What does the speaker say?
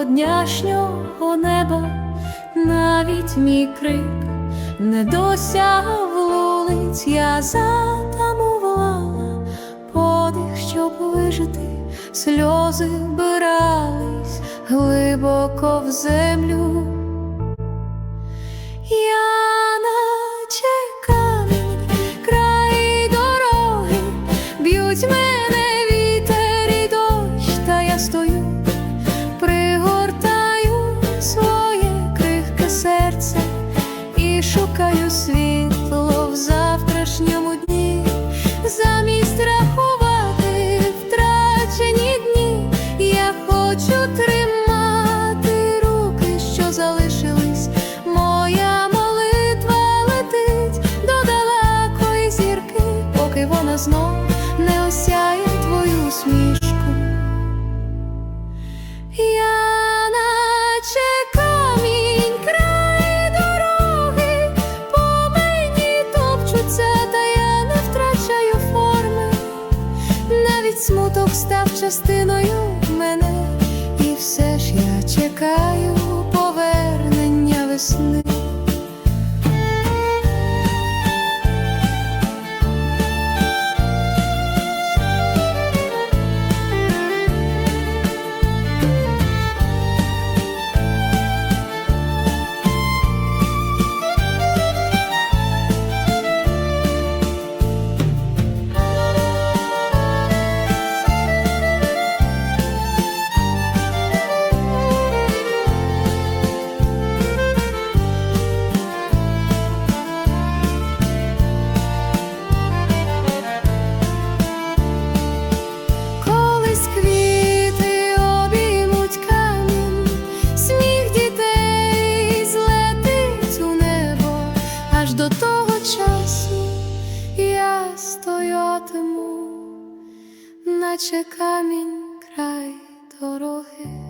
сьогоднішнього неба, навіть мій крик не досяг вулиць, я затамувала подих, щоб вижити, сльози вбирались глибоко в землю. Шукаю світло в завтрашньому дні, замість рахувати втрачені дні, я хочу тримати руки, що залишились. Моя молитва летить до далекої зірки, поки вона знов не осяє твою усмішку. Став частиною мене, і все ж я чекаю повернення весни. Того часу я стоятиму, наче камінь край дороги.